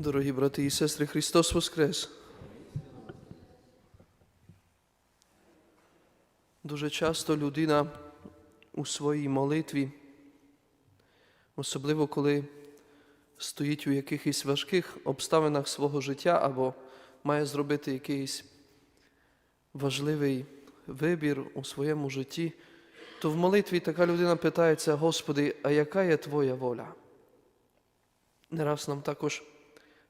Дорогі брати і сестри, Христос Воскрес! Дуже часто людина у своїй молитві, особливо коли стоїть у якихось важких обставинах свого життя або має зробити якийсь важливий вибір у своєму житті, то в молитві така людина питається, Господи, а яка є Твоя воля? Не раз нам також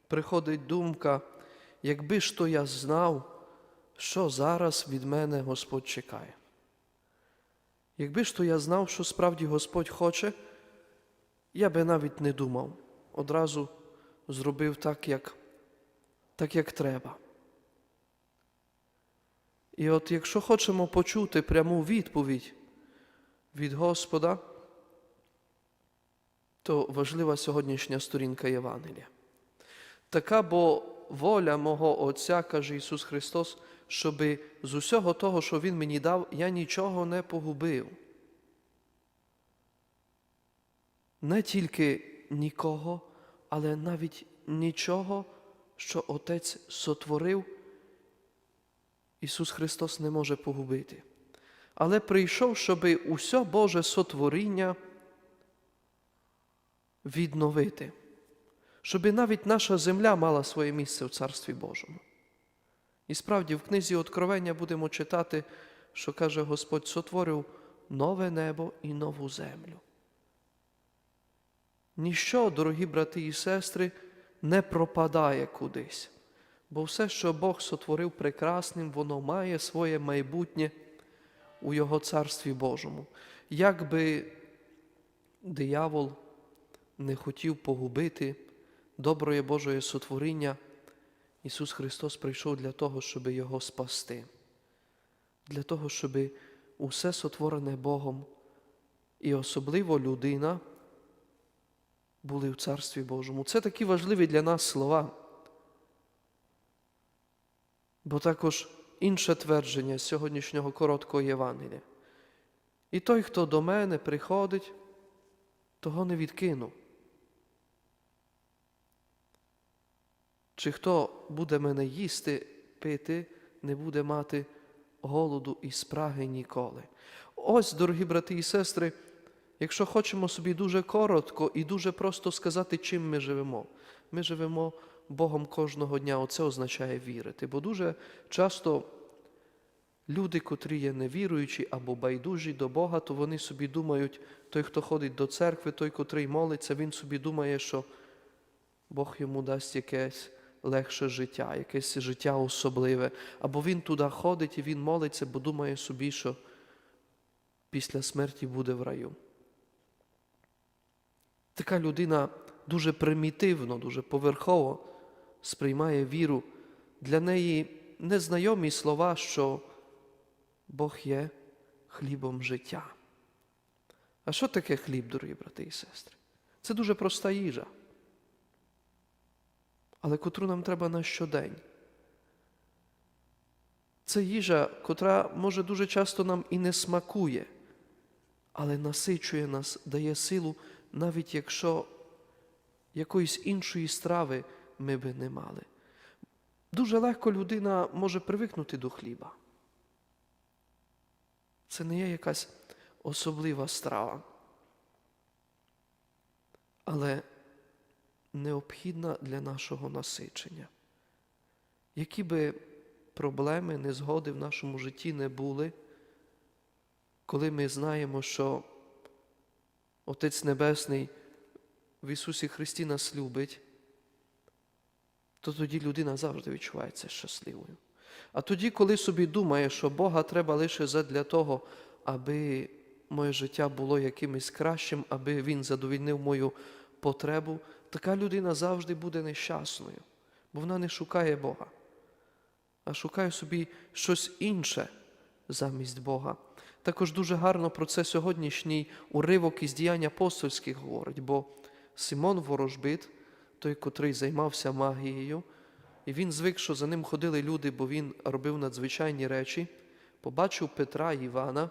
приходить думка, якби ж то я знав, що зараз від мене Господь чекає. Якби ж то я знав, що справді Господь хоче, я би навіть не думав, одразу зробив так, як, так, як треба. І от якщо хочемо почути пряму відповідь від Господа, то важлива сьогоднішня сторінка Євангелія. Така бо воля мого Отця, каже Ісус Христос, щоби з усього того, що Він мені дав, я нічого не погубив. Не тільки нікого, але навіть нічого, що Отець сотворив, Ісус Христос не може погубити. Але прийшов, щоби усе Боже сотворіння відновити щоб навіть наша земля мала своє місце в Царстві Божому. І справді в книзі Откровення будемо читати, що каже Господь сотворив нове небо і нову землю. Ніщо, дорогі брати і сестри, не пропадає кудись, бо все, що Бог сотворив прекрасним, воно має своє майбутнє у Його Царстві Божому. Як би диявол не хотів погубити доброї Божої сотворіння, Ісус Христос прийшов для того, щоб Його спасти, для того, щоб усе сотворене Богом і особливо людина були в Царстві Божому. Це такі важливі для нас слова. Бо також інше твердження сьогоднішнього короткого Євангелія. І той, хто до мене приходить, того не відкину. Чи хто буде мене їсти, пити, не буде мати голоду і спраги ніколи. Ось, дорогі брати і сестри, якщо хочемо собі дуже коротко і дуже просто сказати, чим ми живемо. Ми живемо Богом кожного дня. Оце означає вірити. Бо дуже часто люди, котрі є невіруючі або байдужі до Бога, то вони собі думають, той, хто ходить до церкви, той, котрий молиться, він собі думає, що Бог йому дасть якесь легше життя, якесь життя особливе. Або він туди ходить і він молиться, бо думає собі, що після смерті буде в раю. Така людина дуже примітивно, дуже поверхово сприймає віру. Для неї незнайомі слова, що Бог є хлібом життя. А що таке хліб, дорогі брати і сестри? Це дуже проста їжа але котру нам треба на щодень. Це їжа, котра може дуже часто нам і не смакує, але насичує нас, дає силу, навіть якщо якоїсь іншої страви ми би не мали. Дуже легко людина може привикнути до хліба. Це не є якась особлива страва. Але необхідна для нашого насичення. Які би проблеми, незгоди в нашому житті не були, коли ми знаємо, що Отець Небесний в Ісусі Христі нас любить, то тоді людина завжди відчувається щасливою. А тоді, коли собі думає, що Бога треба лише задля того, аби моє життя було якимось кращим, аби Він задовільнив мою потребу, така людина завжди буде нещасною, бо вона не шукає Бога, а шукає собі щось інше замість Бога. Також дуже гарно про це сьогоднішній уривок із діянь апостольських говорить, бо Симон Ворожбит, той, котрий займався магією, і він звик, що за ним ходили люди, бо він робив надзвичайні речі, побачив Петра і Івана,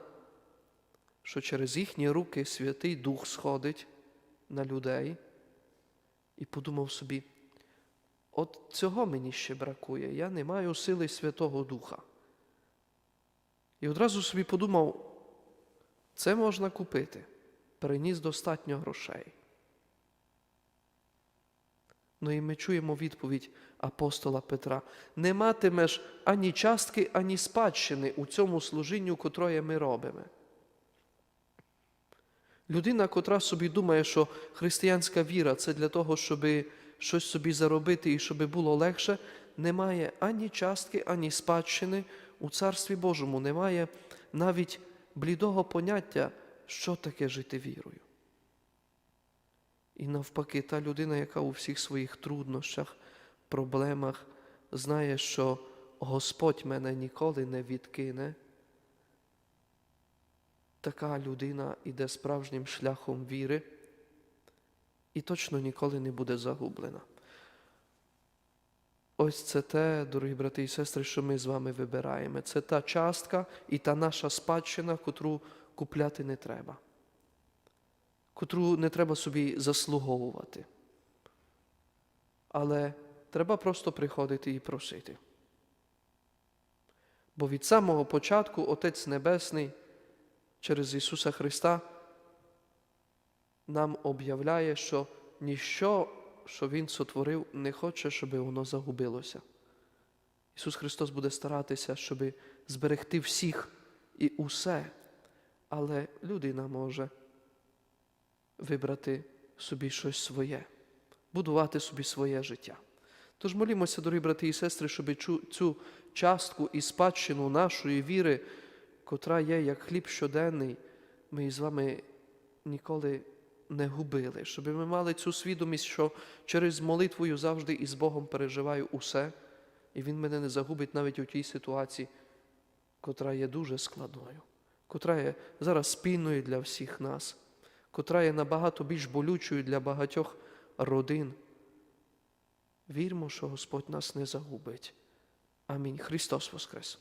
що через їхні руки Святий Дух сходить на людей і подумав собі, от цього мені ще бракує. Я не маю сили Святого Духа. І одразу собі подумав, це можна купити. Приніс достатньо грошей. Ну і ми чуємо відповідь апостола Петра: не матимеш ані частки, ані спадщини у цьому служінню, котроє ми робимо. Людина, котра собі думає, що християнська віра це для того, щоб щось собі заробити і щоб було легше, не має ані частки, ані спадщини у Царстві Божому, не має навіть блідого поняття, що таке жити вірою. І навпаки, та людина, яка у всіх своїх труднощах, проблемах знає, що Господь мене ніколи не відкине, така людина іде справжнім шляхом віри і точно ніколи не буде загублена. Ось це те, дорогі брати і сестри, що ми з вами вибираємо. Це та частка і та наша спадщина, котру купляти не треба, котру не треба собі заслуговувати. Але треба просто приходити і просити. Бо від самого початку Отець Небесний через Ісуса Христа нам об'являє, що ніщо, що Він сотворив, не хоче, щоб воно загубилося. Ісус Христос буде старатися, щоб зберегти всіх і усе, але людина може вибрати собі щось своє, будувати собі своє життя. Тож молімося, дорогі брати і сестри, щоб цю частку і спадщину нашої віри, котра є як хліб щоденний, ми з вами ніколи не губили, щоб ми мали цю свідомість, що через молитвою завжди із Богом переживаю усе, і Він мене не загубить навіть у тій ситуації, котра є дуже складною, котра є зараз спільною для всіх нас, котра є набагато більш болючою для багатьох родин. Вірмо, що Господь нас не загубить. Амінь. Христос Воскрес!